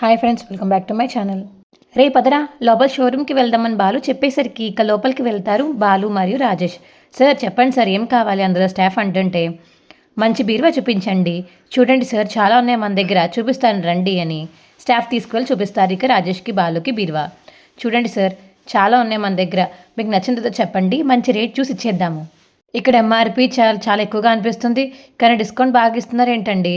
Hi friends welcome back to my channel రే పదరా లోపల షోరూమ్కి వెళ్దామని బాలు చెప్పేసరికి ఇక లోపలికి వెళ్తారు బాలు మరియు రాజేష్. సార్ చెప్పండి సార్ ఏం కావాలి? అందులో స్టాఫ్ అంటుంటే మంచి బీరువా చూపించండి. చూడండి సార్ చాలా ఉన్నాయి మన దగ్గర. చూపిస్తాను రండి అని స్టాఫ్ తీసుకువెళ్ళి చూపిస్తారు ఇక రాజేష్కి బాలుకి బీరువా. చూడండి సార్ చాలా ఉన్నాయి మన దగ్గర. మీకు నచ్చినదో చెప్పండి. మంచి రేట్ చూసి ఇచ్చేద్దాము. ఇక్కడ ఎంఆర్పి చాలా చాలా ఎక్కువగా అనిపిస్తుంది. కానీ డిస్కౌంట్ బాగా ఇస్తున్నారు ఏంటండి?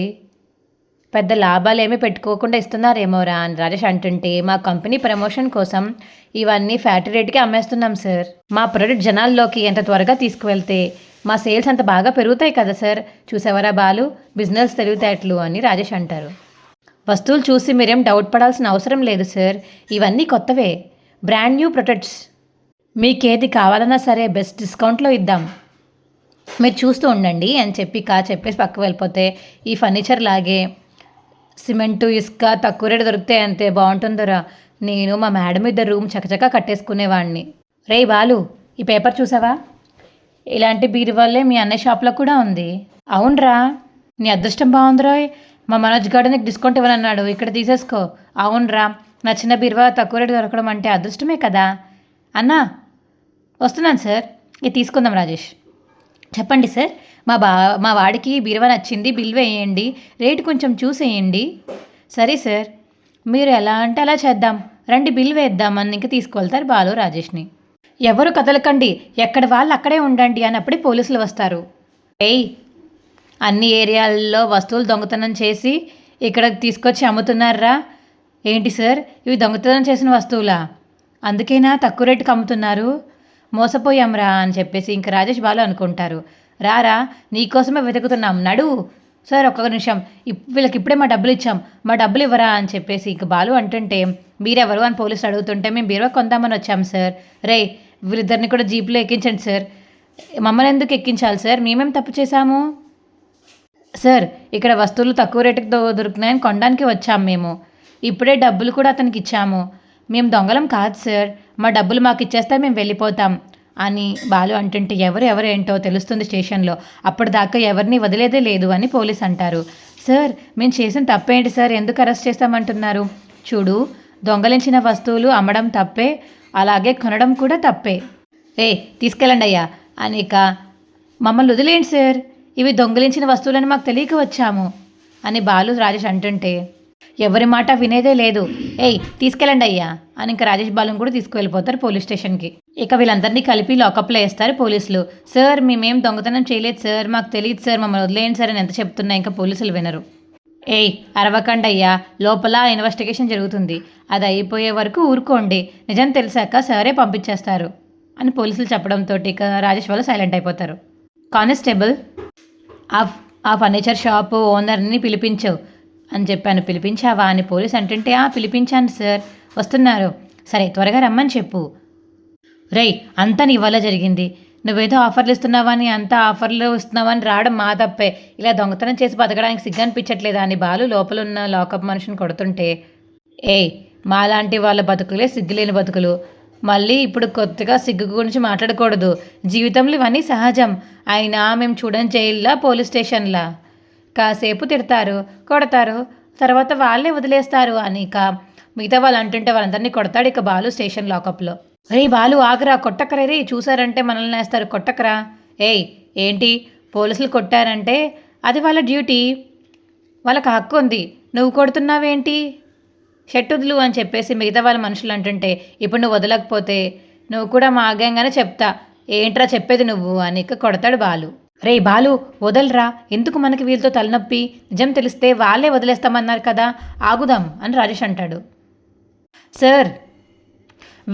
పెద్ద లాభాలు ఏమీ పెట్టుకోకుండా ఇస్తున్నారేమోరా అని రాజేష్ అంటుంటే మా కంపెనీ ప్రమోషన్ కోసం ఇవన్నీ ఫ్యాక్టరీ రేట్కి అమ్మేస్తున్నాం సార్. మా ప్రొడక్ట్ జనాల్లోకి ఎంత త్వరగా తీసుకువెళ్తే మా సేల్స్ అంత బాగా పెరుగుతాయి కదా సార్? చూసేవరా బాలు? బిజినెస్ తెలివితేటలు అని రాజేష్ అంటారు. వస్తువులు చూసి మీరేం డౌట్ పడాల్సిన అవసరం లేదు సార్. ఇవన్నీ కొత్తవే. బ్రాండ్ న్యూ ప్రొడక్ట్స్ మీకేది కావాలన్నా సరే బెస్ట్ డిస్కౌంట్లో ఇద్దాం. మీరు చూస్తూ ఉండండి అని చెప్పి కా చెప్పేసి పక్కకు వెళ్ళిపోతే ఈ ఫర్నిచర్ లాగే సిమెంటు ఇసుక తక్కువ రేటు దొరికితే అంతే బాగుంటుందిరా. నేను మా మేడం ఇద్దరు రూమ్ చకచకా కట్టేసుకునేవాడిని రే బాలు ఈ పేపర్ చూసావా? ఇలాంటి బీరువాళ్ళే మీ అన్నయ్య షాప్లో కూడా ఉంది. అవునరా నీ అదృష్టం బాగుందిరా మా మనోజ్ గారు నీకు డిస్కౌంట్ ఇవ్వనన్నాడు ఇక్కడ తీసేసుకో. అవునరా చిన్న బీరువా తక్కువ రేటు దొరకడం అంటే అదృష్టమే కదా. అన్నా వస్తున్నాను సార్. ఇది తీసుకుందాం రాజేష్. చెప్పండి సార్ మా బా మా వాడికి బీరువా నచ్చింది బిల్ వేయండి రేటు కొంచెం చూసేయండి. సరే సార్ మీరు ఎలా అంటే అలా చేద్దాం. రండి బిల్ వేద్దామని ఇంక తీసుకువెళ్తారు బాలు రాజేష్ని. ఎవరు కదలకండి ఎక్కడ వాళ్ళు అక్కడే ఉండండి అన్నప్పుడే పోలీసులు వస్తారు. ఏయ్ అన్ని ఏరియాల్లో వస్తువులు దొంగతనం చేసి ఇక్కడ తీసుకొచ్చి అమ్ముతున్నారా? ఏంటి సార్ ఇవి దొంగతనం చేసిన వస్తువులా? అందుకేనా తక్కువ రేటుకి అమ్ముతున్నారు? మోసపోయాంరా అని చెప్పేసి ఇంక రాజేష్ బాలు అనుకుంటారు. రారా నీకోసమే వెతుకుతున్నాం నడు. సార్ ఒక్క నిమిషం. ఇప్- వీళ్ళకి ఇప్పుడే మా డబ్బులు ఇచ్చాం. మా డబ్బులు ఇవ్వరా అని చెప్పేసి ఇంక బాలు అంటుంటే మీరెవరు అని పోలీసులు అడుగుతుంటే మేము బీరువా కొందామని వచ్చాం సార్. రే వీళ్ళిద్దరిని కూడా జీపులో ఎక్కించండి సార్. మమ్మల్ని ఎందుకు ఎక్కించాలి సార్? మేమేం తప్పు చేశాము? సార్ ఇక్కడ వస్తువులు తక్కువ రేటుకి దొరుకుతున్నాయని కొనడానికి వచ్చాము మేము. ఇప్పుడే డబ్బులు కూడా అతనికి ఇచ్చాము. మేము దొంగలం కాదు సార్. మా డబ్బులు మాకు ఇచ్చేస్తే మేము వెళ్ళిపోతాం. అని బాలు అంటుంటే ఎవరు ఎవరు ఏంటో తెలుస్తుంది స్టేషన్లో. అప్పటిదాకా ఎవరిని వదిలేదే లేదు అని పోలీస్ అంటారు. సార్ మేము చేసిన తప్పేంటి సార్? ఎందుకు అరెస్ట్ చేస్తామంటున్నారు? చూడు దొంగలించిన వస్తువులు అమ్మడం తప్పే అలాగే కొనడం కూడా తప్పే. ఏ తీసుకెళ్ళండి అయ్యా. అని మమ్మల్ని వదిలేయండి సార్. ఇవి దొంగలించిన వస్తువులని మాకు తెలియక వచ్చాము. అని బాలు రాజేష్ అంటుంటే ఎవరి మాట వినేదే లేదు. ఏయ్ తీసుకెళ్ళండి అయ్యా అని ఇంకా రాజేష్ బాలుని కూడా తీసుకువెళ్ళిపోతారు పోలీస్ స్టేషన్కి. ఇక వీళ్ళందరినీ కలిపి లాకప్లో వేస్తారు పోలీసులు. సార్ మేమేం దొంగతనం చేయలేదు సార్ మాకు తెలియదు సార్ మమ్మల్ని వదిలేయండి సార్ అని ఎంత చెప్తున్నా ఇంకా పోలీసులు వినరు. ఏయ్ అరవకండి అయ్యా లోపల ఇన్వెస్టిగేషన్ జరుగుతుంది. అది అయిపోయే వరకు ఊరుకోండి. నిజం తెలిసాక సరే పంపించేస్తారు అని పోలీసులు చెప్పడంతో ఇక రాజేష్ వాళ్ళు సైలెంట్ అయిపోతారు. కానిస్టేబుల్ ఆ ఆ ఫర్నిచర్ షాపు ఓనర్ని పిలిపించు. అని చెప్పాను పిలిపించావా అని పోలీస్ అంటుంటే ఆ పిలిపించాను సార్. వస్తున్నారు. సరే త్వరగా రమ్మని చెప్పు. రేయ్ అంతా నీ వల్ల జరిగింది. నువ్వేదో ఆఫర్లు ఇస్తున్నావని అంతా ఆఫర్లు ఇస్తున్నావని రావడం మా తప్పే. ఇలా దొంగతనం చేసి బతకడానికి సిగ్గు అనిపించట్లేదా అని బాలు లోపల ఉన్న లోకప్ మనిషిని కొడుతుంటే ఏయ్ మాలాంటి వాళ్ళ బతుకులే సిగ్గులేని బతుకులు. మళ్ళీ ఇప్పుడు కొత్తగా సిగ్గు గురించి మాట్లాడకూడదు. జీవితంలో ఇవన్నీ సహజం. అయినా మేము చూడని జైల్లో పోలీస్ స్టేషన్లా. కాసేపు తిడతారు కొడతారు. తర్వాత వాళ్ళే వదిలేస్తారు అని ఇక మిగతా వాళ్ళు అంటుంటే వాళ్ళందరినీ కొడతాడు ఇక బాలు స్టేషన్ లాకప్లో. రే బాలు ఆగరా కొట్టకరే రే చూసారంటే మనల్ని వేస్తారు కొట్టకరా. ఏయ్ ఏంటి? పోలీసులు కొట్టారంటే అది వాళ్ళ డ్యూటీ. వాళ్ళకి హక్కు ఉంది. నువ్వు కొడుతున్నావేంటి? షట్టుదులు అని చెప్పేసి మిగతా వాళ్ళ మనుషులు అంటుంటే ఇప్పుడు నువ్వు వదలకపోతే నువ్వు కూడా మా ఆగంగానే చెప్తా. ఏంట్రా చెప్పేది నువ్వు? అని ఇక కొడతాడు బాలు. రే బాలు వదలరా. ఎందుకు మనకి వీళ్ళతో తలనొప్పి? నిజం తెలిస్తే వాళ్ళే వదిలేస్తామన్నారు కదా. ఆగుదాం అని రాజేష్ అంటాడు. సార్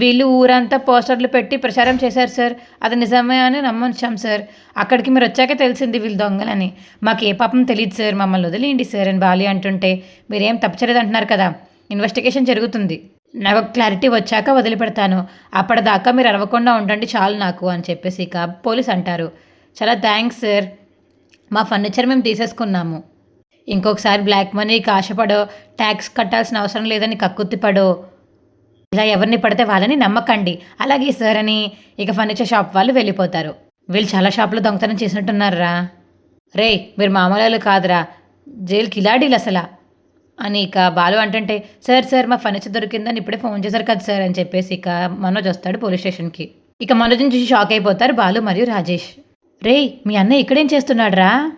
వీళ్ళు ఊరంతా పోస్టర్లు పెట్టి ప్రచారం చేశారు సార్. అది నిజమే అని నమ్మొచ్చాం సార్. అక్కడికి మీరు వచ్చాకే తెలిసింది వీళ్ళు దొంగలని. మాకు ఏ పాపం తెలియదు సార్. మమ్మల్ని వదిలేయండి సార్ అని బాలి అంటుంటే మీరేం తప్పచలేదు అంటున్నారు కదా. ఇన్వెస్టిగేషన్ జరుగుతుంది. నాకు క్లారిటీ వచ్చాక వదిలిపెడతాను. అప్పటిదాకా మీరు అరవకుండా ఉండండి చాలు నాకు అని చెప్పేసి ఇక పోలీస్ అంటారు. చాలా థ్యాంక్స్ సార్. మా ఫర్నిచర్ మేము తీసేసుకున్నాము. ఇంకొకసారి బ్లాక్ మనీకి ఆశపడో ట్యాక్స్ కట్టాల్సిన అవసరం లేదని కక్కుర్తిపడో ఇలా ఎవరిని పడితే వాళ్ళని నమ్మకండి. అలాగే సార్ అని ఇక ఫర్నిచర్ షాప్ వాళ్ళు వెళ్ళిపోతారు. వీళ్ళు చాలా షాపులో దొంగతనం చేసినట్టున్నారా? రే మీరు మామూలు కాదురా. జైలు కిలాడీలు అసలా. అని ఇక బాలు అంటుంటే సార్ సార్ మా ఫర్నిచర్ దొరికిందని ఇప్పుడే ఫోన్ చేశారు కదా సార్ అని చెప్పేసి ఇక మనోజ్ వస్తాడు పోలీస్ స్టేషన్కి. ఇక మనోజ్ని చూసి షాక్ అయిపోతారు బాలు మరియు రాజేష్. రేయ్ మీ అన్న ఇక్కడేం చేస్తున్నాడురా?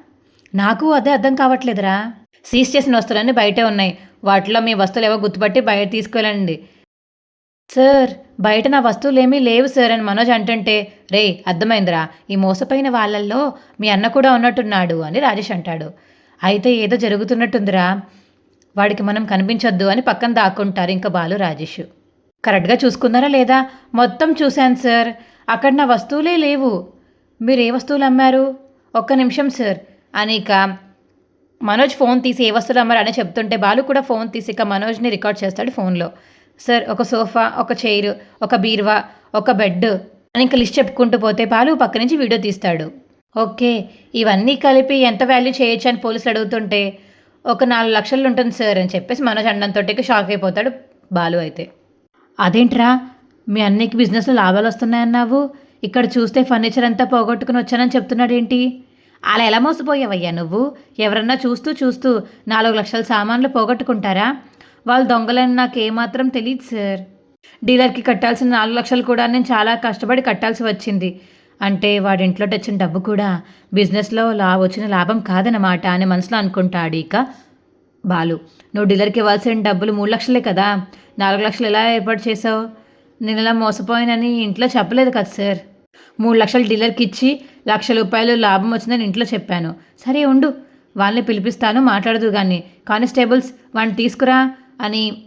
నాకు అదే అర్థం కావట్లేదురా. సీజ్ చేసిన వస్తువులన్నీ బయటే ఉన్నాయి. వాటిలో మీ వస్తువులు ఏవో గుర్తుపట్టి బయట తీసుకువెళ్ళండి. సార్ బయట నా వస్తువులు ఏమీ లేవు సార్ అని మనోజ్ అంటుంటే రే అర్థమైందిరా. ఈ మోసపోయిన వాళ్ళల్లో మీ అన్న కూడా ఉన్నట్టున్నాడు అని రాజేష్ అంటాడు. అయితే ఏదో జరుగుతున్నట్టుందిరా. వాడికి మనం కనిపించొద్దు అని పక్కన దాక్కుంటారు ఇంకా బాలు రాజేష్. కరెక్ట్గా చూసుకున్నారా లేదా? మొత్తం చూశాను సార్. అక్కడ నా వస్తువులే లేవు. మీరు ఏ వస్తువులు అమ్మారు? ఒక్క నిమిషం సార్. అని ఇక మనోజ్ ఫోన్ తీసి ఏ వస్తువులు అమ్మారు అని చెప్తుంటే బాలు కూడా ఫోన్ తీసి ఇక మనోజ్ని రికార్డ్ చేస్తాడు ఫోన్లో. సార్ ఒక సోఫా ఒక చైర్ ఒక బీరువా ఒక బెడ్ అని ఇంకా లిస్ట్ చెప్పుకుంటూ పోతే బాలు పక్క నుంచి వీడియో తీస్తాడు. ఓకే ఇవన్నీ కలిపి ఎంత వాల్యూ చేయొచ్చు అని పోలీసులు అడుగుతుంటే ఒక నాలుగు లక్షలు ఉంటుంది సార్ అని చెప్పేసి మనోజ్ అన్నంతో షాక్ అయిపోతాడు బాలు అయితే. అదేంట్రా? మీ అన్నయ్యకి బిజినెస్లో లాభాలు వస్తున్నాయన్నావు? ఇక్కడ చూస్తే ఫర్నిచర్ అంతా పోగొట్టుకుని వచ్చానని చెప్తున్నాడు ఏంటి అలా ఎలా మోసపోయావయ్యా నువ్వు? ఎవరన్నా చూస్తూ చూస్తూ నాలుగు లక్షల సామాన్లు పోగొట్టుకుంటారా? వాళ్ళు దొంగలని నాకు ఏమాత్రం తెలియదు సార్. డీలర్కి కట్టాల్సిన నాలుగు లక్షలు కూడా నేను చాలా కష్టపడి కట్టాల్సి వచ్చింది. అంటే వాడింట్లో తెచ్చిన డబ్బు కూడా బిజినెస్లో లా వచ్చిన లాభం కాదనమాట అని మనసులో అనుకుంటాడు ఇక బాలు. నువ్వు డీలర్కి ఇవ్వాల్సిన డబ్బులు మూడు లక్షలే కదా? నాలుగు లక్షలు ఎలా ఏర్పాటు చేసావు నేను ఇలా మోసపోయానని ఇంట్లో చెప్పలేదు కదా సార్. మూడు లక్షలు డీలర్కి ఇచ్చి లక్ష రూపాయలు లాభం వచ్చిందని ఇంట్లో చెప్పాను. సరే ఉండు. వాళ్ళని పిలిపిస్తాను మాట్లాడదు కానీ కానిస్టేబుల్స్ వాడిని తీసుకురా అని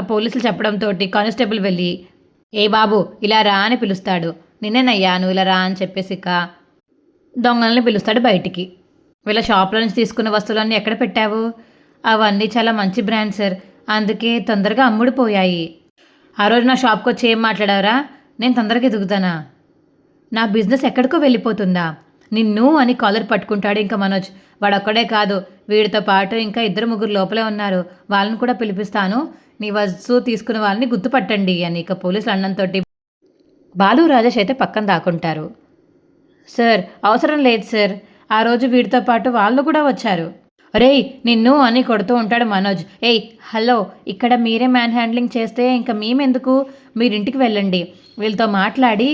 పోలీసులు చెప్పడంతో కానిస్టేబుల్ వెళ్ళి ఏ బాబు ఇలా రా అని పిలుస్తాడు. నిన్నేనయ్యా నువ్వు ఇలా రా అని చెప్పేసి ఇక దొంగలని పిలుస్తాడు బయటికి. వీళ్ళ షాప్లో నుంచి తీసుకున్న వస్తువులన్నీ ఎక్కడ పెట్టావు? అవన్నీ చాలా మంచి బ్రాండ్ సార్. అందుకే తొందరగా అమ్ముడిపోయాయి. ఆ రోజు నా షాప్కి వచ్చి ఏం మాట్లాడావరా? నేను తొందరగా ఎదుగుతానా? నా బిజినెస్ ఎక్కడికో వెళ్ళిపోతుందా? నిన్ను అని కాలర్ పట్టుకుంటాడు ఇంకా మనోజ్. వాడొక్కడే కాదు వీడితో పాటు ఇంకా ఇద్దరు ముగ్గురు లోపలే ఉన్నారు. వాళ్ళని కూడా పిలిపిస్తాను. నీ వస్తువు తీసుకున్న వాళ్ళని గుర్తుపట్టండి అని ఇక పోలీసులు అన్నంతో బాలు రాజేష్ అయితే పక్కన దాక్కుంటారు. సార్ అవసరం లేదు సార్. ఆ రోజు వీడితో పాటు వాళ్ళు కూడా వచ్చారు. రేయ్ నిన్ను అని కొడుతూ ఉంటాడు మనోజ్. ఏయ్ హలో ఇక్కడ మీరే మ్యాన్ హ్యాండ్లింగ్ చేస్తే ఇంకా మేమెందుకు? మీరింటికి వెళ్ళండి. వీళ్ళతో మాట్లాడి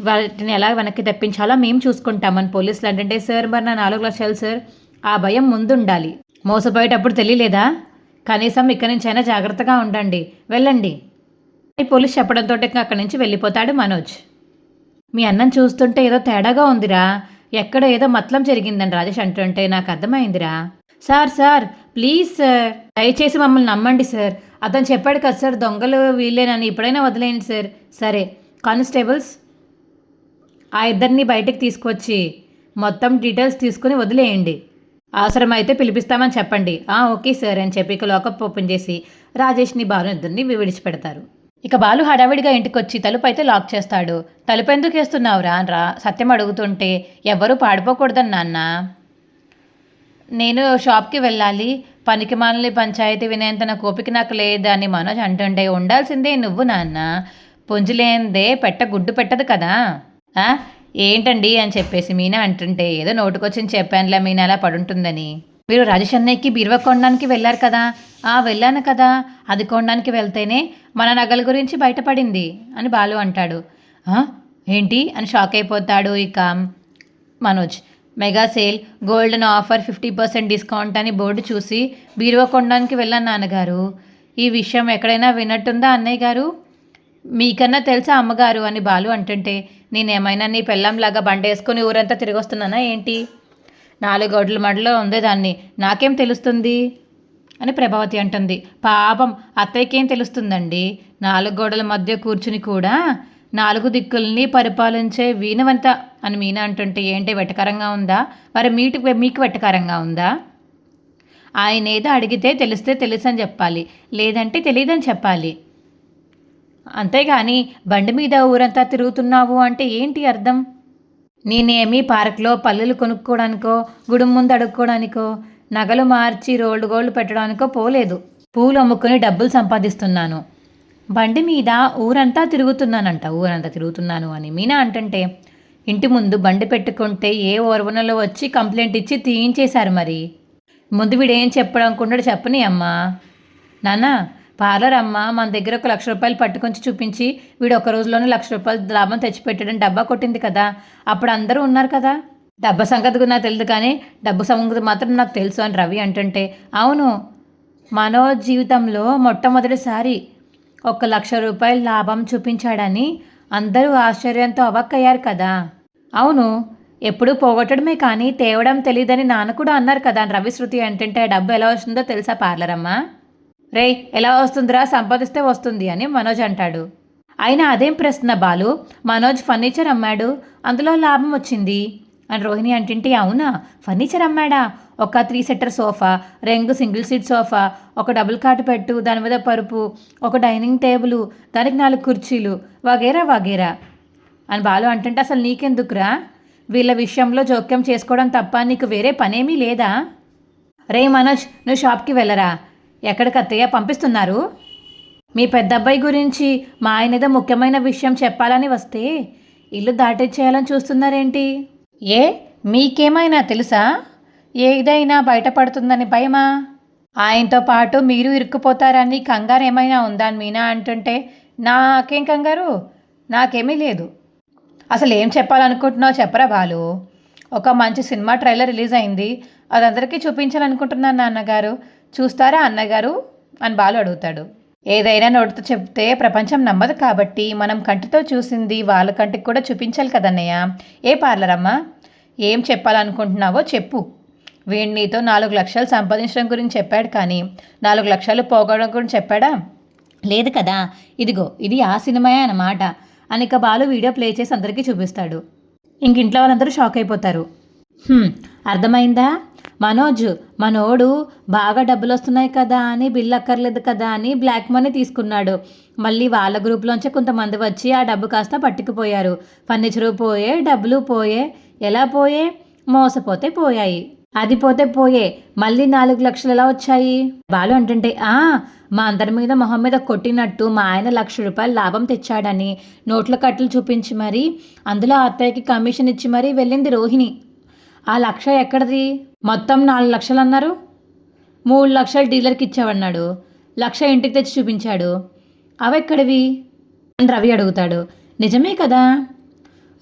వాటిని ఎలా వెనక్కి తెప్పించాలో మేము చూసుకుంటామని పోలీసులు. అంటే సార్ మరి నా నాలుగు లక్షలు సార్ ఆ భయం ముందుండాలి. మోసపోయేటప్పుడు తెలియలేదా? కనీసం ఇక్కడి నుంచి అయినా జాగ్రత్తగా ఉండండి. వెళ్ళండి. అని పోలీస్ చెప్పడంతో అక్కడి నుంచి వెళ్ళిపోతాడు మనోజ్. మీ అన్నం చూస్తుంటే ఏదో తేడాగా ఉందిరా. ఎక్కడ ఏదో మతలం జరిగిందని రాజేష్ అంటుంటే నాకు అర్థమైందిరా. Sir sir please sir. దయచేసి మమ్మల్ని నమ్మండి సార్. అతను చెప్పాడు కదా సార్ దొంగలు వీళ్ళేనని. ఇప్పుడైనా వదిలేయండి సార్. సరే కానిస్టేబుల్స్ ఆ ఇద్దరిని బయటకు తీసుకొచ్చి మొత్తం డీటెయిల్స్ తీసుకుని వదిలేయండి. అవసరమైతే పిలిపిస్తామని చెప్పండి. ఆ ఓకే సార్ అని చెప్పి ఇక లోకప్ ఓపెన్ చేసి రాజేష్ని బాలు ఇద్దరిని విడిచిపెడతారు. ఇక బాలు హడావిడిగా ఇంటికి వచ్చి తలుపు అయితే లాక్ చేస్తాడు. తలుపు ఎందుకు వేస్తున్నావురా అని రా సత్యం అడుగుతుంటే ఎవ్వరూ పాడిపోకూడదని నాన్న. నేను షాప్కి వెళ్ళాలి. పనికి మాలని పంచాయతీ వినేంత నా కోపిక నాకు లేదని మనోజ్ అంటుంటే ఉండాల్సిందే నువ్వు నాన్న. పుంజులేందే పెట్ట గుడ్డు పెట్టదు కదా. ఏంటండి అని చెప్పేసి మీనా అంటుంటే ఏదో నోటుకొచ్చింది చెప్పానులే మీనా అలా పడుంటుందని. మీరు రాజేష్ అన్నయ్యకి బీరువా కొనడానికి వెళ్ళారు కదా? ఆ వెళ్ళాను కదా. అది కొనడానికి వెళ్తేనే మన నగల గురించి బయటపడింది అని బాలు అంటాడు. ఏంటి? అని షాక్ అయిపోతాడు ఇక Manoj. Mega sale golden offer fifty percent discount అని బోర్డు చూసి బీరువా కొనడానికి వెళ్ళాను నాన్నగారు. ఈ విషయం ఎక్కడైనా విన్నట్టుందా అన్నయ్య గారు? మీకన్నా తెలుసా అమ్మగారు అని బాలు అంటుంటే నేనేమైనా నీ పెళ్ళంలాగా బండేసుకొని ఊరంతా తిరిగొస్తున్నానా ఏంటి? నాలుగు గోడల మడలో ఉండేదాన్ని నాకేం తెలుస్తుంది? అని ప్రభావతి అంటుంది. పాపం అత్తయ్యకేం తెలుస్తుందండి? నాలుగు గోడల మధ్య కూర్చుని కూడా నాలుగు దిక్కుల్ని పరిపాలించే వీణవంత అని మీనా అంటుంటే ఏంటి వెటకరంగా ఉందా? మరి మీటి మీకు వెటకరంగా ఉందా? ఆయన ఏదో అడిగితే తెలిస్తే తెలుసు అని చెప్పాలి లేదంటే తెలియదని చెప్పాలి. అంతేగాని బండి మీద ఊరంతా తిరుగుతున్నావు అంటే ఏంటి అర్థం? నేనేమి పార్క్లో పల్లెలు కొనుక్కోవడానికో గుడి ముందు అడుక్కోవడానికో నగలు మార్చి రోల్డ్ గోల్డ్ పెట్టడానికో పోలేదు. పూలు అమ్ముకొని డబ్బులు సంపాదిస్తున్నాను. బండి మీద ఊరంతా తిరుగుతున్నానంట. ఊరంతా తిరుగుతున్నాను అని మీనా అంటుంటే ఇంటి ముందు బండి పెట్టుకుంటే ఏ ఓర్వనలో వచ్చి కంప్లైంట్ ఇచ్చి తీయించేశారు మరి? ముందు వీడేం చెప్పడం అనుకుంటాడు చెప్పని అమ్మా. నాన్న పార్లర్ అమ్మ మన దగ్గర ఒక లక్ష రూపాయలు పట్టుకొంచి చూపించి వీడు ఒక రోజులోనే లక్ష రూపాయలు లాభం తెచ్చిపెట్టడం డబ్బా కొట్టింది కదా. అప్పుడు అందరూ ఉన్నారు కదా. డబ్బా సంగతి నాకు తెలియదు కానీ డబ్బు సంగతి మాత్రం నాకు తెలుసు అని రవి అంటుంటే అవును మనో జీవితంలో మొట్టమొదటిసారి ఒక లక్ష రూపాయల లాభం చూపించాడని అందరూ ఆశ్చర్యంతో అవక్కయ్యారు కదా. అవును ఎప్పుడు పోగొట్టడమే కానీ తేవడం తెలియదని నాన్న కూడా అన్నారు కదా రవి శృతి అంటుంటే ఆ డబ్బు ఎలా వస్తుందో తెలుసా పార్లరమ్మా రే ఎలా వస్తుందిరా? సంపాదిస్తే వస్తుంది అని మనోజ్ అంటాడు. అయినా అదేం ప్రశ్న బాలు? మనోజ్ ఫర్నిచర్ అమ్మాడు. అందులో లాభం వచ్చింది. అని రోహిణి అంటుంటే అవునా? ఫర్నిచర్ అమ్మాడా? ఒక త్రీ సెటర్ సోఫా రెండు సింగిల్ సీట్ సోఫా ఒక డబుల్ కాట్ పెట్టు దాని మీద పరుపు ఒక డైనింగ్ టేబుల్ దానికి నాలుగు కుర్చీలు వగేరా వగేరా. అని బాలు అంటుంటే అసలు నీకెందుకురా? వీళ్ళ విషయంలో జోక్యం చేసుకోవడం తప్ప నీకు వేరే పనేమీ లేదా? రే మనోజ్ నువ్వు షాప్కి వెళ్ళరా? ఎక్కడికి అత్తయ్య పంపిస్తున్నారు? మీ పెద్ద అబ్బాయి గురించి మా ఆయన ఏదో ముఖ్యమైన విషయం చెప్పాలని వస్తే ఇల్లు దాటిచ్చేయాలని చూస్తున్నారేంటి? ఏ? మీకేమైనా తెలుసా? ఏదైనా బయటపడుతుందని భయమా? ఆయనతో పాటు మీరు ఇరుక్కుపోతారని కంగారు ఏమైనా ఉందా అని మీనా అంటుంటే నాకేం కంగారు? నాకేమీ లేదు. అసలు ఏం చెప్పాలనుకుంటున్నావు చెప్పరా బాలు. ఒక మంచి సినిమా ట్రైలర్ రిలీజ్ అయింది. అది అందరికీ చూపించాలనుకుంటున్నాను నాన్నగారు. చూస్తారా అన్నగారు? అని బాలు అడుగుతాడు. ఏదైనా నోటితో చెప్తే ప్రపంచం నమ్మదు కాబట్టి మనం కంటితో చూసింది వాళ్ళ కంటికి కూడా చూపించాలి కదన్నయ్య. ఏ పార్లర్ అమ్మా ఏం చెప్పాలనుకుంటున్నావో చెప్పు. వీడి నీతో నాలుగు లక్షలు సంపాదించడం గురించి చెప్పాడు కానీ నాలుగు లక్షలు పోగొడడం గురించి చెప్పాడా? లేదు కదా. ఇదిగో ఇది ఆ సినిమాయే అన్నమాట. అని ఇక బాలు వీడియో ప్లే చేసి అందరికీ చూపిస్తాడు. ఇంక ఇంట్లో వాళ్ళందరూ షాక్ అయిపోతారు. అర్థమైందా? మనోజ్ మనోడు బాగా డబ్బులు వస్తున్నాయి కదా అని బిల్ అక్కర్లేదు కదా అని బ్లాక్ మనీ తీసుకున్నాడు. మళ్ళీ వాళ్ళ గ్రూప్లోంచి కొంతమంది వచ్చి ఆ డబ్బు కాస్త పట్టుకుపోయారు. ఫర్నిచరు పోయే డబ్బులు పోయే ఎలా పోయే? మోసపోతే పోయాయి. అది పోతే పోయే మళ్ళీ నాలుగు లక్షలు ఎలా వచ్చాయి? బాలు అంటుంటే ఆ మా అందరి మీద మొహం మీద కొట్టినట్టు మా ఆయన లక్ష రూపాయలు లాభం తెచ్చాడని నోట్ల కట్టలు చూపించి మరీ అందులో అత్తయ్యకి కమిషన్ ఇచ్చి మరీ వెళ్ళింది రోహిణి. ఆ లక్ష ఎక్కడిది? మొత్తం నాలుగు లక్షలు అన్నారు మూడు లక్షలు డీలర్కి ఇచ్చావన్నాడు లక్ష ఇంటికి తెచ్చి చూపించాడు. అవెక్కడివి? అని రవి అడుగుతాడు. నిజమే కదా?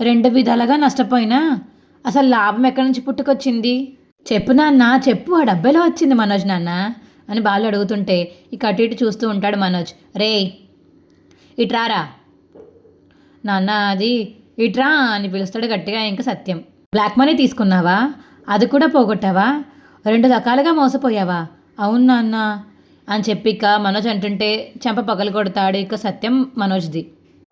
రెండు విధాలుగా నష్టపోయినా అసలు లాభం ఎక్కడి నుంచి పుట్టుకొచ్చింది? చెప్పు నాన్న చెప్పు. ఆ డబ్బేలో వచ్చింది మనోజ్ నాన్న? అని బాలు అడుగుతుంటే ఇక అటు ఇటు చూస్తూ ఉంటాడు మనోజ్. రే ఇట్రారా నాన్న అది ఇట్రా అని పిలుస్తాడు గట్టిగా. ఇంకా సత్యం. బ్లాక్ మనీ తీసుకున్నావా? అది కూడా పోగొట్టావా? రెండు రకాలుగా మోసపోయావా? అవును నాన్న అని చెప్పి మనోజ్ అంటుంటే చెంప పగలు కొడతాడు ఇక సత్యం మనోజ్ది.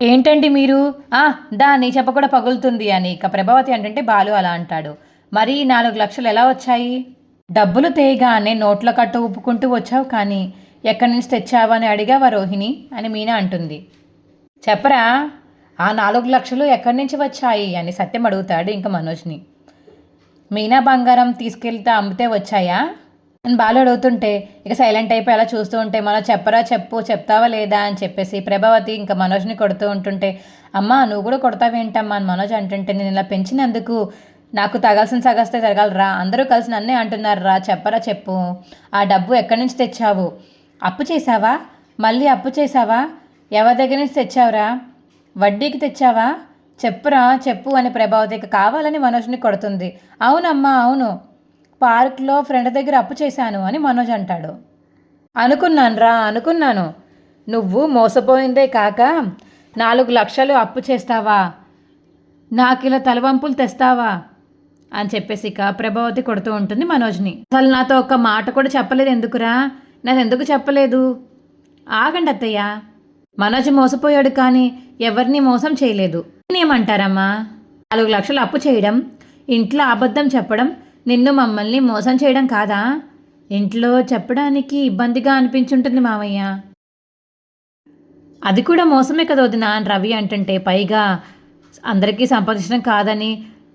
ఏంటండి మీరు? ఆ దా నీ చెంప కూడా పగులుతుంది అని ఇక ప్రభావతి అంటుంటే బాలు అలా అంటాడు. మరి నాలుగు లక్షలు ఎలా వచ్చాయి? డబ్బులు తేయగానే నోట్ల కట్ట ఊపుకుంటూ వచ్చావు కానీ ఎక్కడి నుంచి తెచ్చావా అని అడిగావా రోహిణి? అని మీనా అంటుంది. చెప్పరా? ఆ నాలుగు లక్షలు ఎక్కడి నుంచి వచ్చాయి అని సత్యం అడుగుతాడు ఇంకా మనోజ్ని. మీనా బంగారం తీసుకెళ్తే అమ్మితే వచ్చాయా? అని బాలు అడుగుతుంటే ఇక సైలెంట్ అయిపోయి అలా చూస్తూ ఉంటే మనం చెప్పరా చెప్పు చెప్తావా లేదా? అని చెప్పేసి ప్రభావతి ఇంకా మనోజ్ని కొడుతూ ఉంటుంటే అమ్మా నువ్వు కూడా కొడతావేంటమ్మా? అని మనోజ్ అంటుంటే నేను ఇలా పెంచినందుకు నాకు తగాల్సిన సగస్తే జరగాలరా. అందరూ కలిసి నన్నే అంటున్నారు రా చెప్పరా చెప్పు. ఆ డబ్బు ఎక్కడి నుంచి తెచ్చావు? అప్పు చేసావా మళ్ళీ అప్పు చేసావా ఎవరి దగ్గర నుంచి తెచ్చావురా? వడ్డీకి తెచ్చావా? చెప్పురా చెప్పు అని ప్రభావతికి కావాలని మనోజ్ని కొడుతుంది. అవునమ్మా అవును. పార్క్లో ఫ్రెండ్ దగ్గర అప్పు చేశాను అని మనోజ్ అంటాడు. అనుకున్నాను రా అనుకున్నాను. నువ్వు మోసపోయిందే కాక నాలుగు లక్షలు అప్పు చేస్తావా? నాకు ఇలా తలవంపులు తెస్తావా? అని చెప్పేసి ఇక ప్రభావతి కొడుతూ ఉంటుంది మనోజ్ని. అసలు నాతో ఒక మాట కూడా చెప్పలేదు ఎందుకురా నేను ఎందుకు చెప్పలేదు? ఆగండి అత్తయ్య మనోజ్ మోసపోయాడు కానీ ఎవరిని మోసం చేయలేదు. నేనేమంటారమ్మా? నాలుగు లక్షలు అప్పు చేయడం ఇంట్లో అబద్ధం చెప్పడం నిన్ను మమ్మల్ని మోసం చేయడం కాదా? ఇంట్లో చెప్పడానికి ఇబ్బందిగా అనిపించుంటుంది మామయ్య అది కూడా మోసమే కదా వదినా అని రవి అంటుంటే పైగా అందరికీ సంపాదించడం కాదని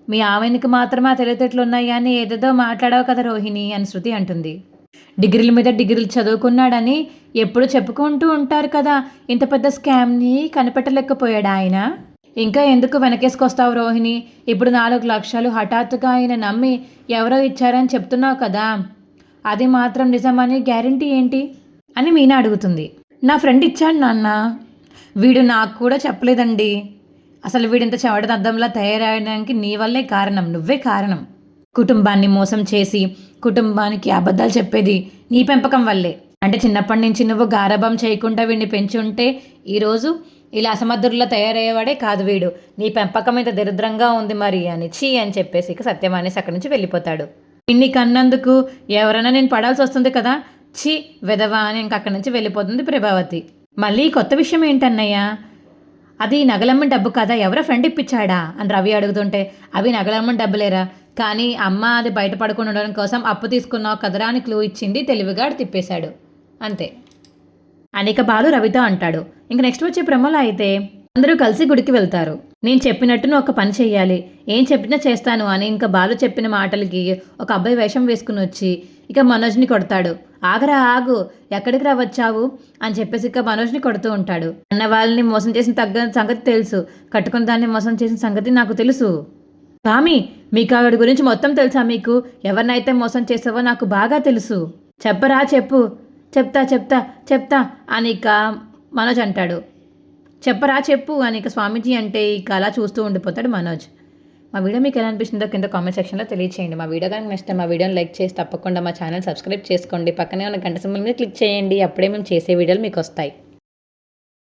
మీ ఆమెనికి మాత్రమే తెలివితేటలు ఉన్నాయి అని ఏదేదో మాట్లాడావు కదా రోహిణి అని శృతి అంటుంది. డిగ్రీల మీద డిగ్రీలు చదువుకున్నాడని ఎప్పుడు చెప్పుకుంటూ ఉంటారు కదా. ఇంత పెద్ద స్కామ్ని కనిపెట్టలేకపోయాడు ఆయన? ఇంకా ఎందుకు వెనకేసుకొస్తావు రోహిణి? ఇప్పుడు నాలుగు లక్షలు హఠాత్తుగా ఆయన నమ్మి ఎవరో ఇచ్చారని చెప్తున్నావు కదా. అది మాత్రం నిజమని గ్యారంటీ ఏంటి? అని మీనా అడుగుతుంది. నా ఫ్రెండ్ ఇచ్చాడు నాన్న. వీడు నాకు కూడా చెప్పలేదండి. అసలు వీడింత చెవడ అద్దంలా తయారవడానికి నీ వల్లే కారణం నువ్వే కారణం. కుటుంబాన్ని మోసం చేసి కుటుంబానికి అబద్ధాలు చెప్పేది నీ పెంపకం వల్లే. అంటే చిన్నప్పటి నుంచి నువ్వు గారభం చేయకుండా వీడిని పెంచి ఉంటే ఈరోజు ఇలా అసమర్థుల్లో తయారయ్యేవాడే కాదు వీడు. నీ పెంపకం ఇంత దరిద్రంగా ఉంది మరి అని చీ అని చెప్పేసి ఇక సత్యం అనేసి అక్కడి నుంచి వెళ్ళిపోతాడు. ఇన్ని కన్నందుకు ఎవరైనా నేను పడాల్సి వస్తుంది కదా? ఛీ వెదవా అని ఇంక అక్కడి నుంచి వెళ్ళిపోతుంది ప్రభావతి. మళ్ళీ కొత్త విషయం ఏంటన్నయ్యా? అది నగలమ్మ డబ్బు కదా? ఎవరో ఫ్రెండ్ ఇప్పించాడా? అని రవి అడుగుతుంటే అవి నగలమ్మ డబ్బులేరా? కానీ అమ్మ అది బయటపడకుండా ఉండడం కోసం అప్పు తీసుకున్నావు కదరా అని క్లూ ఇచ్చింది తెలివిగాడు తిప్పేశాడు. అంతే. అనేక బాలు రవితో అంటాడు ఇంక నెక్స్ట్ వచ్చే ప్రమోల అయితే అందరూ కలిసి గుడికి వెళ్తారు. నేను చెప్పినట్టు నువ్వు ఒక పని చెయ్యాలి. ఏం చెప్పినా చేస్తాను అని ఇంకా బాలు చెప్పిన మాటలకి ఒక అబ్బాయి వేషం వేసుకుని వచ్చి ఇక మనోజ్ని కొడతాడు. ఆగరా ఆగు. ఎక్కడికి రా వచ్చావు? అని చెప్పేసి ఇక మనోజ్ని కొడుతూ ఉంటాడు. అన్న వాళ్ళని మోసం చేసిన తగ్గ సంగతి తెలుసు. కట్టుకున్న దాన్ని మోసం చేసిన సంగతి నాకు తెలుసు. స్వామి మీకు ఆవిడ గురించి మొత్తం తెలుసా మీకు? ఎవరినైతే మోసం చేసావో నాకు బాగా తెలుసు. చెప్పరా చెప్పు. చెప్తా చెప్తా చెప్తా అని ఇక మనోజ్ అంటాడు. చెప్పరా చెప్పు అని ఇక స్వామీజీ అంటే ఇక అలా చూస్తూ ఉండిపోతాడు మనోజ్. మా వీడియో మీకు ఎలా అనిపిస్తుందో కింద కామెంట్ సెక్షన్లో తెలియచేయండి. మా వీడియో కనుక నచ్చితే మా వీడియోని లైక్ చేసి తప్పకుండా మా ఛానల్ సబ్స్క్రైబ్ చేసుకోండి. పక్కనే ఉన్న గంట సింబల్ మీద క్లిక్ చేయండి. అప్పుడే మేము చేసే వీడియోలు మీకు వస్తాయి.